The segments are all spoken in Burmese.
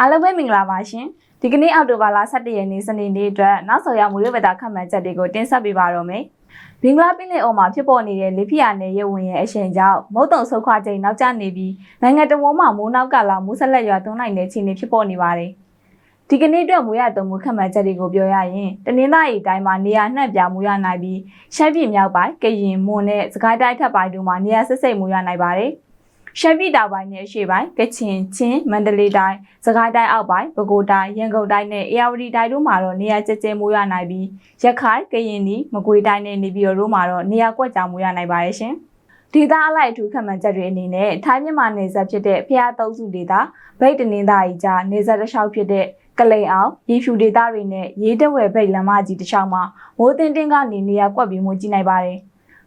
အားလုံးပဲမင်္ဂလာပါရှင်ဒီကနေ့အောက်တိုဘာလ17ရက်နေ့စနေနေ့အတွက်နောက်ဆော်ရမူရဝတ္တခန့်မှန်းချက်တွေကိုတင်ဆက်ပေးပါတော့မယ်ဘင်္ဂလားပင်လယ်အော်မှာဖြစ်ပေါ်နေတဲ့လေဖိအားနယ်ရဲ့ဝင်ရဲ့အရှိန်ကြောင့်မုတ်တုံဆုတ်ခွာချိန်နောက်ကျနေပြီးနိုင်ငံတော်ဝန်မှမိုးနောက်ကလာမူဆက်လက်ရွာသွန်းနိုင်တဲ့အခြေအနေဖြစ်ပေါ်နေပါတယ်ဒီကနေ့အတွက်မူရတုံမှုခန့်မှန်းချက်တွေကိုပြောရရင်တနင်္လာရီတိုင်းမှာနေရာနှံ့ပြမူရနိုင်ပြီးရှမ်းပြည်မြောက်ပိုင်းကရင်မွန်နဲ့စကိုင်းတိုင်းထပ်ပိုင်းတို့မှာနေရာစစ်စိတ်မူရနိုင်ပါတယ် ရှမ်းပြည်တောင်ပိုင်းနဲ့အရှေ့ပိုင်းကချင်ချင်းမန္တလေးတိုင်းစကိုင်းတိုင်းအောက်ပိုင်းပဲခူးတိုင်းရန်ကုန်တိုင်းနဲ့အေရဝတီတိုင်းတို့မှာတော့နေရာကျကျမိုးရနိုင်ပြီးရခိုင်ကရင်နီမကွေးတိုင်းနဲ့နေပြည်တော်တို့မှာတော့နေရာကွက်ကြောင်မိုးရနိုင်ပါရဲ့ရှင်ဒေသအလိုက်အထူးခန့်မှန်းချက်တွေအနေနဲ့ထိုင်းမြန်မာနယ်စပ်ဖြစ်တဲ့ဖျားသုံးစုဒေသဗိတ်တနင်္သာရီကြားနယ်စပ်တစ်လျှောက်ဖြစ်တဲ့ကလိန်အောင်ရေဖြူဒေသတွေနဲ့ရေးတဝဲဗိတ်လမ်းမကြီးတစ်လျှောက်မှာမိုးတင်တင်ကနေနေရာကွက်ပြီးမိုးကြီးနိုင်ပါတယ်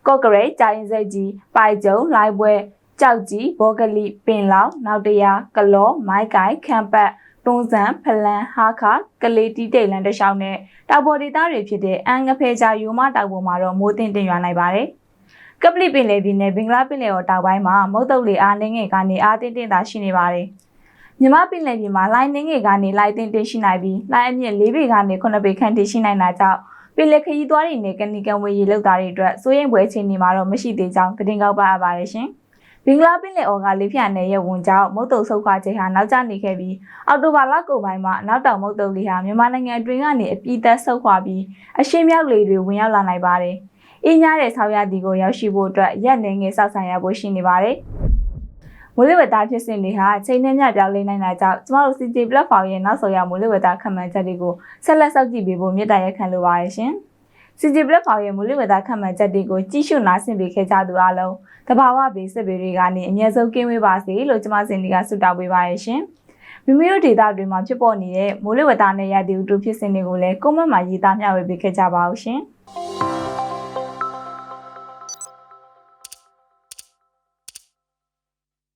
ကော့ကရိတ်ကြာရင်စိတ်ကြီးပိုက်ကျုံလိုင်းပွဲ ကြောက်ကြီးဘောဂလိပင်လောင်နောက်တရာကလောမိုက်ကိုင်ခမ်းပတ်တွန်းစံဖလန်ဟာခါကလေးတီးတိတ်လန်တလျှောက်နဲ့တောက်ပေါ်ဒေသတွေဖြစ်တဲ့အန်ငဖဲချာယူမတောက်ပေါ်မှာတော့မိုးတင်တင်ရွာနိုင်ပါတယ်။ကပလီပင်လယ်ပြည်နယ်ဘင်္ဂလားပင်လယ်ော်တောက်ပိုင်းမှာမုတ်တုပ်လေအားနှင်းငယ်ကနေအားတင်းတင်းသာရှိနေပါတယ်။မြမပင်လယ်ပြင်မှာလိုင်းနှင်းငယ်ကနေလိုက်တင်းတင်းရှိနိုင်ပြီးလိုင်းအမြင့်၄ပေကနေ9ပေခန့်ထိရှိနိုင်တာကြောင့်ပင်လယ်ခရီးသွားတွေနဲ့ကနီကန်ဝေးရေလောက်တာတွေအတွက်စိုးရင်ပွဲချင်းနေမှာတော့မရှိသေးကြောင်းသတင်းကောက်ပါရပါတယ်ရှင်။ ဘင်္ဂလားပင်လယ်အော်ကလေးဖြာနယ်ရဲ့ဝန်ကြောင့်မုတ်တုံဆုတ်ခွာခြင်းဟာနောက်ကျနေခဲ့ပြီးအောက်တိုဘာလကုန်ပိုင်းမှာအနောက်တောင်မုတ်တုံလေးဟာမြန်မာနိုင်ငံအတွင်းကနေအပြည့်သက်ဆုတ်ခွာပြီးအရှေ့မြောက်လေတွေဝင်ရောက်လာနိုင်ပါတယ်။အင်းညားတဲ့ဆောက်ရသည်ကိုရောက်ရှိဖို့အတွက်ရက်နေငယ်စောက်ဆိုင်ရဖို့ရှိနေပါတယ်။မိုးလေဝသဖြစ်စဉ်တွေဟာချိန်နဲ့ညပြောင်းလဲနိုင်တာကြောင့်ကျမတို့ CJ platform ရဲ့နောက်ဆုံးရမိုးလေဝသခန့်မှန်းချက်တွေကိုဆက်လက်စောင့်ကြည့်ပေးဖို့မြစ်တာရက်ခံလိုပါရဲ့ရှင်။ CJ platform ရဲ့မိုးလေဝသခန့်မှန်းချက်တွေကိုကြည့်ရှုနားဆင်ပေးခဲ့ကြသူအားလုံးတဘာဝဘေးစစ်ဘေးတွေကနေအမြဲဆုံးကင်းဝေးပါစေလို့ကျမစင်ဒီကဆုတောင်းပေးပါရရှင်။မိမိတို့ဒေသတွေမှာဖြစ်ပေါ်နေတဲ့မိုးလေဝသနဲ့ရာသီဥတုဖြစ်စဉ်တွေကိုလည်းကွန်မန့်မှာရေးသားမျှဝေပေးခဲ့ကြပါဦးရှင်။